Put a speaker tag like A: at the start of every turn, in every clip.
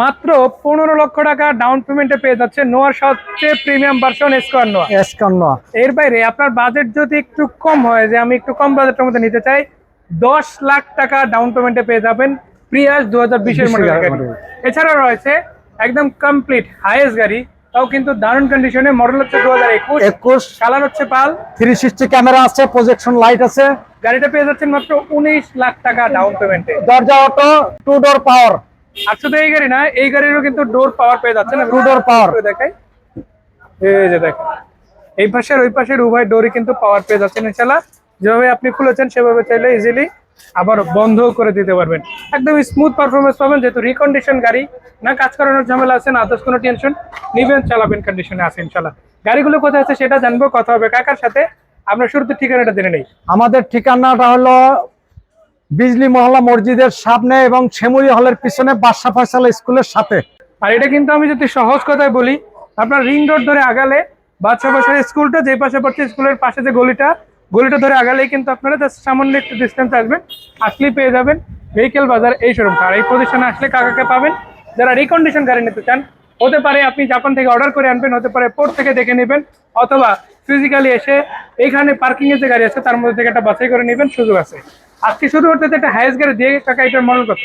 A: মাত্র পনেরো লক্ষ টাকা ডাউন পেমেন্টে পেয়ে যাচ্ছে নোয়ার সবচেয়ে প্রিমিয়াম ভার্সন স্কোয়ার নোয়া
B: এসকান্ন
A: এর বাইরে আপনার বাজেট যদি একটু কম হয় যে আমি একটু কম বাজেটের মধ্যে নিতে চাই দশ লাখ টাকা ডাউন পেমেন্টে পেয়ে যাবেন প্রিয়াস দু হাজার বিশের মডেল এছাড়া রয়েছে একদম কমপ্লিট হাইয়েস্ট গাড়ি তাও কিন্তু দারুণ কন্ডিশনে মডেল হচ্ছে দু হাজার একুশ
B: একুশ।
A: কালার হচ্ছে পাল।
B: থ্রি সিক্সটি ক্যামেরা আছে প্রজেকশন লাইট আছে।
A: গাড়িটা পেয়ে যাচ্ছেন মাত্র উনিশ লাখ টাকা ডাউন পেমেন্টে
B: দরজা অটো টু ডোর পাওয়ার
A: আর শুধু এই গাড়ি না এই গাড়িরও কিন্তু ডোর পাওয়ার পেয়ে
B: Two door power।
A: করে দেখাই। এই যে দেখেন এই পাশের ওই পাশের উভয় ডোরই কিন্তু পাওয়ার পেয়ে যাচ্ছেন ইনশাল্লাহ যেভাবে আপনি খুলেছেন সেভাবে চাইলে ইজিলি আবার বন্ধও করে দিতে পারবেন। একদম স্মুথ পারফরমেন্স পাবেন যেহেতু রিকন্ডিশন গাড়ি। না কাজ করানোর ঝামেলা আছে না আদার্স কোনো টেনশন নিবেন চালাবেন কন্ডিশনে আছে ইনশাল্লাহ গাড়িগুলো কোথায় আছে সেটা জানব কথা হবে কাকার সাথে। আমরা শুরুতে ঠিকানাটা জেনে নেই।
B: আমাদের ঠিকানাটা হলো বিজলি মহল্লা মসজিদের সামনে এবং শেমুরি হলের পিছনে বাদশা ফয়সালা স্কুলের সাথে।
A: আর এটা কিন্তু আমি যদি সহজ কথায় বলি, আপনার রিং রোড ধরে আগালে বাচ্চা বাচ্চার স্কুলটা যে পাশে পড়ছে স্কুলের পাশে যে গলিটা গলিটা ধরে আগালেই কিন্তু আপনারা জাস্ট সামান্য একটু ডিস্টেন্স আসবেন, আসলেই পেয়ে যাবেন ভেহিকেল বাজার এই শোরুমটা আর এই প্রতিষ্ঠানে আসলে কাকাকে পাবেন, যারা রিকন্ডিশন গাড়ি নিতে চান, হতে পারে আপনি জাপান থেকে অর্ডার করে আনবেন, হতে পারে পোর্ট থেকে দেখে নেবেন, অথবা ফিজিক্যালি এসে এইখানে পার্কিং এর যে গাড়ি আছে, তার মধ্যে থেকে একটা বাছাই করে নেবেন, সুযোগ আছে। আজকে শুরু করতে একটা হাইস্ট গাড়ি দিয়ে কাকা এটার মডেল কত?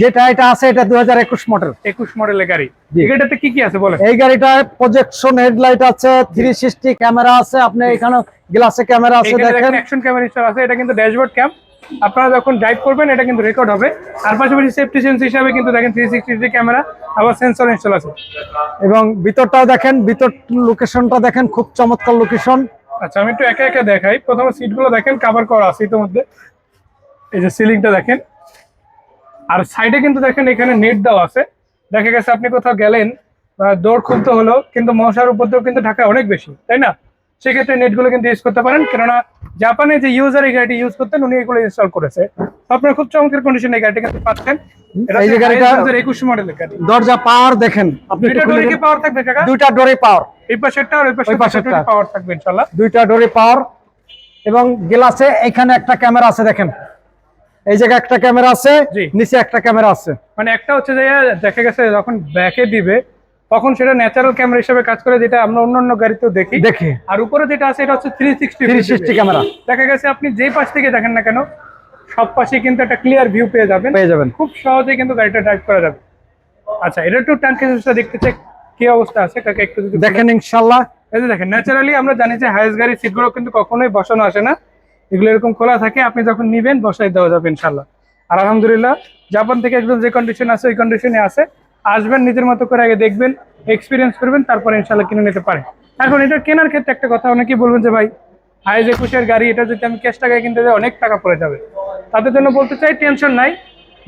B: যেটা এটা আছে এটা দুই হাজার একুশ মডেল
A: একুশ মডেলের গাড়ি। এটাতে কি কি আছে বলেন?
B: এই গাড়িটায় প্রজেকশন হেডলাইট আছে থ্রি সিক্সটি ক্যামেরা আছে আপনি এখানে গ্লাসে ক্যামেরা আছে দেখেন।
A: অ্যাকশন ক্যামেরা ইনস্টল আছে এটা কিন্তু ড্যাশবোর্ড ক্যাম আপনারা যখন ড্রাইভ করবেন এটা কিন্তু রেকর্ড হবে। আর পাশাপাশি সেফটি সেন্স হিসাবে কিন্তু দেখেন থ্রি সিক্সটি ক্যামেরা আবার সেন্সর ইনস্টল আছে।
B: এবং ভিতরটাও দেখেন ভিতর লোকেশনটা দেখেন খুব চমৎকার লোকেশন
A: আচ্ছা আমি একটু একা একা দেখাই। প্রথমে সিটগুলো দেখেন কভার করা আছে ইতিমধ্যে। এই যে সিলিংটা দেখেন। আর সাইডে কিন্তু দেখেন এখানে নেট দেওয়া আছে। দেখা গেছে আপনি কোথাও গেলেন দৌড় খুলতে হলো কিন্তু মশার উপদ্রব কিন্তু ঢাকায় অনেক বেশি তাই না? সেক্ষেত্রে নেটগুলো কিন্তু ইউজ করতে পারেন। কেননা জাপানে যে ইউজার এই গাড়িটি ইউজ করতেন উনি এগুলো ইনস্টল করেছে। আপনার খুব চমৎকার কন্ডিশনে এই গাড়িটি কিন্তু পাচ্ছেন।
B: এই যে গাড়িটা-
A: একুশ মডেলের গাড়ি।
B: দরজা পাওয়ার দেখেন। আপনি
A: দুইটা ডোরে কি পাওয়ার থাকবে কাকা?
B: দুইটা ডোরে পাওয়ার
A: এই পাশেরটা আর ওই
B: ওই পাশেরটা।
A: পাশেরটা পাওয়ার থাকবে ইনশাল্লাহ
B: দুইটা ডোরে পাওয়ার এবং গ্লাসে এখানে একটা ক্যামেরা আছে দেখেন। এই জায়গায় একটা ক্যামেরা আছে নিচে একটা ক্যামেরা আছে।
A: মানে একটা হচ্ছে যে দেখা গেছে যখন ব্যাকে দিবে তখন সেটা ন্যাচারাল ক্যামেরা হিসেবে কাজ করে যেটা আমরা অন্য অন্য গাড়িতেও দেখি।
B: দেখি।
A: আর উপরে যেটা আছে এটা হচ্ছে three sixty
B: three sixty camera
A: দেখা গেছে আপনি যেই পাশ থেকে দেখেন না কেন সব পাশে কিন্তু একটা ক্লিয়ার ভিউ পেয়ে যাবেন।
B: পেয়ে যাবেন।
A: খুব সহজেই কিন্তু গাড়িটা ড্রাইভ করা যাবে। আচ্ছা এটা একটু ট্যাঙ্কের দেখতে চাই কি অবস্থা আছে? কাকে একটু যদি
B: দেখেন ইনশাল্লাহ।
A: এই যে দেখেন ন্যাচারালি আমরা জানি যে হাইস গাড়ির সিটগুলো কিন্তু কখনোই বসানো আসে না। এগুলো এরকম খোলা থাকে আপনি যখন নিবেন বসাই দেওয়া যাবে ইনশাল্লাহ আর আলহামদুলিল্লাহ জাপান থেকে একদম যে কন্ডিশন আছে ওই কন্ডিশনে আছে। আসবেন নিজের মতো করে আগে দেখবেন এক্সপিরিয়েন্স করবেন তারপরে ইনশাল্লাহ কিনে নিতে পারেন। এখন এটা কেনার ক্ষেত্রে একটা কথা অনেকেই বলবেন যে ভাই হাইজ একুশের গাড়ি এটা যদি আমি ক্যাশ টাকায় কিনতে যাই অনেক টাকা পড়ে যাবে। তাদের জন্য বলতে চাই টেনশন নাই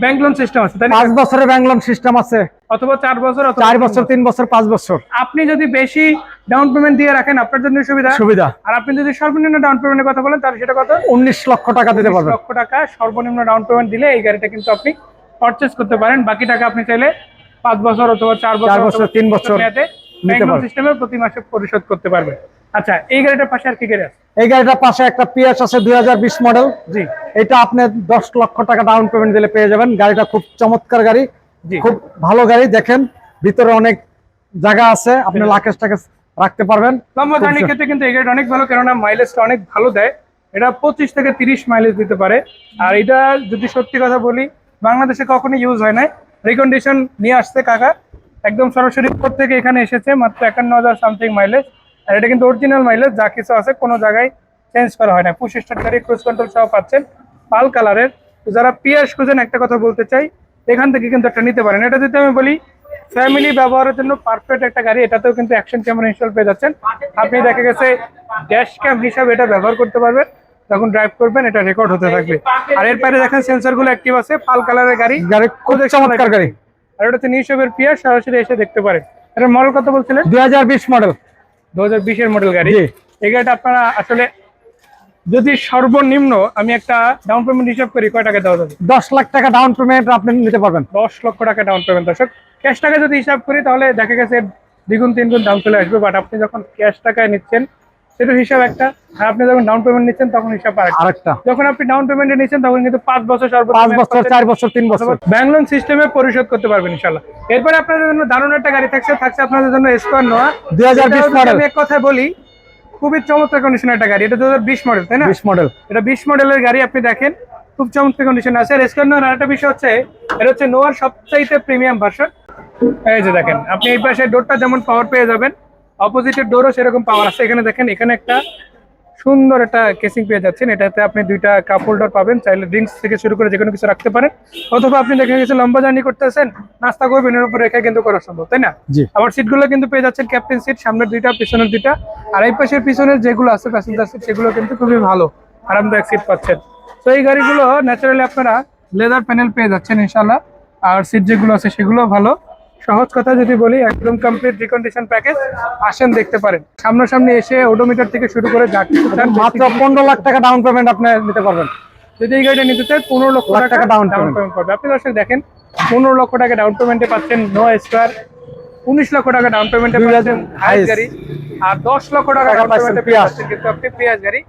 A: ব্যাংক লোন সিস্টেম আছে তাই
B: পাঁচ বছরের ব্যাংক লোন সিস্টেম আছে।
A: অথবা চার বছর
B: চার বছর। তিন বছর পাঁচ বছর।
A: আপনি যদি বেশি ডাউন পেমেন্ট দিয়ে রাখেন আপনার জন্য সুবিধা।
B: সুবিধা।
A: আর আপনি যদি সর্বনিম্ন ডাউন পেমেন্টের কথা বলেন তাহলে সেটা কত?
B: উনিশ লক্ষ টাকা দিতে পারবেন।
A: লক্ষ টাকা সর্বনিম্ন ডাউন পেমেন্ট দিলে এই গাড়িটা কিন্তু আপনি পারচেস করতে পারেন। বাকি টাকা আপনি চাইলে পাঁচ বছর অথবা চার বছর
B: বছর, তিন বছর
A: সিস্টেমে প্রতি মাসে পরিশোধ করতে পারবেন। আচ্ছা এই গাড়িটার পাশে আর কি গাড়ি আছে?
B: এই গাড়িটার পাশে একটা পিএস আছে দুই হাজার বিশ মডেল
A: জি।
B: এটা আপনি দশ লক্ষ টাকা ডাউন পেমেন্ট দিলে পেয়ে যাবেন। গাড়িটা খুব চমৎকার গাড়ি
A: জি।
B: খুব ভালো গাড়ি দেখেন ভিতরে অনেক জায়গা আছে। আপনি। লাকেশ টাকেশ রাখতে পারবেন।
A: লম্বা জার্নির ক্ষেত্রে কিন্তু এই গাড়িটা অনেক ভালো কেননা মাইলেজটা অনেক ভালো দেয়। এটা পঁচিশ থেকে তিরিশ মাইলেজ দিতে পারে। আর এটা যদি সত্যি কথা বলি বাংলাদেশে কখনোই ইউজ হয় নাই। রিকন্ডিশন নিয়ে আসছে কাকা। একদম সরাসরি উপর থেকে এখানে এসেছে মাত্র একান্ন হাজার সামথিং মাইলেজ আর এটা কিন্তু অরিজিনাল মাইলেজ যা কিছু আছে কোনো জায়গায় চেঞ্জ করা হয় না। পুশ স্টার্ট গাড়ি ক্রুজ কন্ট্রোল সহ পাচ্ছেন। পাল কালারের যারা পিয়াস খুঁজেন একটা কথা বলতে চাই এখান থেকে কিন্তু একটা নিতে পারেন। এটা যদি আমি বলি ফ্যামিলি ব্যবহারের জন্য পারফেক্ট একটা গাড়ি এটাতেও কিন্তু অ্যাকশন ক্যামেরা ইনস্টল পেয়ে যাচ্ছেন। আপনি দেখা গেছে ড্যাশ ক্যাম হিসাবে এটা ব্যবহার করতে পারবেন। যখন ড্রাইভ করবেন এটা রেকর্ড হতে থাকবে। আর এর বাইরে দেখেন সেন্সরগুলো অ্যাক্টিভ আছে পাল কালারের গাড়ি।
B: গাড়ি খুব চমৎকার গাড়ি।
A: আর এটা হচ্ছে নিউশপের পিয়ার সরাসরি এসে দেখতে পারেন। এটার মডেল কত বলছিলেন?
B: দুই মডেল
A: দু বিশের মডেল গাড়ি। এই গাড়িটা আপনারা আসলে যদি সর্বনিম্ন আমি একটা ডাউন পেমেন্ট হিসাব করি কয় টাকা দেওয়া যাবে?
B: দশ লাখ টাকা ডাউন পেমেন্ট আপনি নিতে পারবেন।
A: দশ লক্ষ টাকা ডাউন পেমেন্ট দর্শক। ক্যাশ টাকা যদি হিসাব করি তাহলে দেখা গেছে দ্বিগুণ তিনগুণ দাম চলে আসবে বাট আপনি যখন ক্যাশ টাকায় নিচ্ছেন সেটা হিসাব একটা। আর আপনি যখন ডাউন পেমেন্ট নিচ্ছেন তখন হিসাব আরেকটা। যখন আপনি ডাউন পেমেন্টে নিচ্ছেন তখন কিন্তু পাঁচ বছর সর্বোচ্চ
B: পাঁচ বছর চার বছর তিন বছর।
A: ব্যাংক লোন সিস্টেমে পরিশোধ করতে পারবেন ইনশাল্লাহ। এরপরে আপনাদের জন্য দারুণ একটা গাড়ি থাকছে থাকছে আপনাদের জন্য স্কোয়ার নোয়া
B: 2020
A: এটাও যদি
B: model।
A: আমি এক কথা বলি খুবই চমৎকার কন্ডিশনের একটা গাড়ি। এটা দু হাজার বিশ মডেল তাই না?
B: বিশ মডেল
A: এটা বিশ মডেলের গাড়ি আপনি দেখেন খুব চমৎকার কন্ডিশন আছে। আর স্কোয়ার নোয়ার আরেকটা বিষয় হচ্ছে এটা হচ্ছে নোয়ার সবচাইতে প্রিমিয়াম ভার্সন এই যে দেখেন আপনি এই পাশে ডোরটা যেমন পাওয়ার পেয়ে যাবেন অপোজিটের ডোরও সেরকম পাওয়ার আছে। এখানে দেখেন এখানে একটা সুন্দর একটা কেসিং পেয়ে যাচ্ছেন। এটাতে আপনি দুইটা কাপ হোল্ডার পাবেন চাইলে ড্রিঙ্কস থেকে শুরু করে যে কোনো কিছু রাখতে পারেন। অথবা আপনি দেখে গেছে লম্বা জার্নি করতেছেন নাস্তা করবেন এর উপর রেখে কিন্তু করা সম্ভব তাই না? আবার সিটগুলো কিন্তু পেয়ে যাচ্ছেন ক্যাপ্টেন সিট সামনের দুইটা পিছনের দুইটা। আর এই পাশের পিছনের যেগুলো আছে প্যাসেঞ্জার সিট সেগুলো কিন্তু খুবই ভালো আরামদায়ক সিট পাচ্ছেন। তো এই গাড়িগুলো ন্যাচারালি আপনারা লেদার প্যানেল পেয়ে যাচ্ছেন ইনশাল্লাহ আর সিট যেগুলো আছে সেগুলো ভালো। সহজ কথা যদি বলি একদম কমপ্লিট রিকন্ডিশন প্যাকেজ আসেন দেখতে পারেন। সামনাসামনি এসে ওডোমিটার থেকে শুরু করে যা
B: মাত্র পনেরো লাখ টাকা ডাউন পেমেন্ট আপনি নিতে পারবেন।
A: যদি এই গাড়িটা নিতে চান পনেরো লক্ষ
B: লাখ
A: টাকা ডাউন পেমেন্ট করবে। আপনি দর্শক দেখেন পনেরো লক্ষ টাকা ডাউন পেমেন্টে পাচ্ছেন নো স্কোয়ার উনিশ লক্ষ টাকা ডাউন পেমেন্টে পাচ্ছেন
B: হাজার
A: গাড়ি আর দশ লক্ষ টাকা ডাউন পেমেন্টে। পাচ্ছেন কিন্তু আপনি পেঁয়াজ গাড়ি।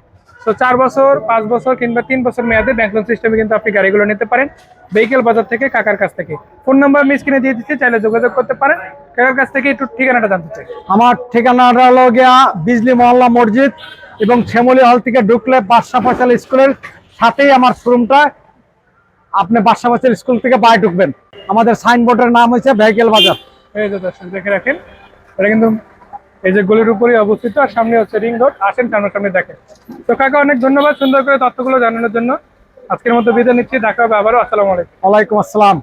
A: তো চার বছর পাঁচ বছর কিংবা তিন বছর মেয়াদে ব্যাংক লোন সিস্টেমে কিন্তু আপনি গাড়িগুলো নিতে পারেন। ভেহিকেল বাজার থেকে কাকার কাছ থেকে। ফোন নাম্বার আমি স্ক্রিনে দিয়ে দিচ্ছি চাইলে যোগাযোগ করতে পারেন। কাকার কাছ থেকে একটু ঠিকানাটা জানতে চাই।
B: আমার ঠিকানাটা হলো গিয়া বিজলি মহল্লা মসজিদ এবং শ্যামলী হল থেকে ঢুকলে বাদশা ফয়সাল স্কুলের সাথেই আমার শোরুমটা। আপনি বাদশা ফয়সাল স্কুল থেকে বাইরে ঢুকবেন। আমাদের সাইনবোর্ডের নাম হচ্ছে ভেহিকেল বাজার
A: এই যে দর্শক দেখে রাখেন। এটা কিন্তু এই যে গোলের উপরে অবস্থিত, আর সামনে হচ্ছে রিং রোড। আসেন সামনে দেখেন। তো কাকা, অনেক ধন্যবাদ সুন্দর করে তথ্যগুলো জানানোর জন্য। আজকের মতো বিদায় নিচ্ছি, দেখা হবে আবারও। আসসালামু আলাইকুম।
B: আসসালাম।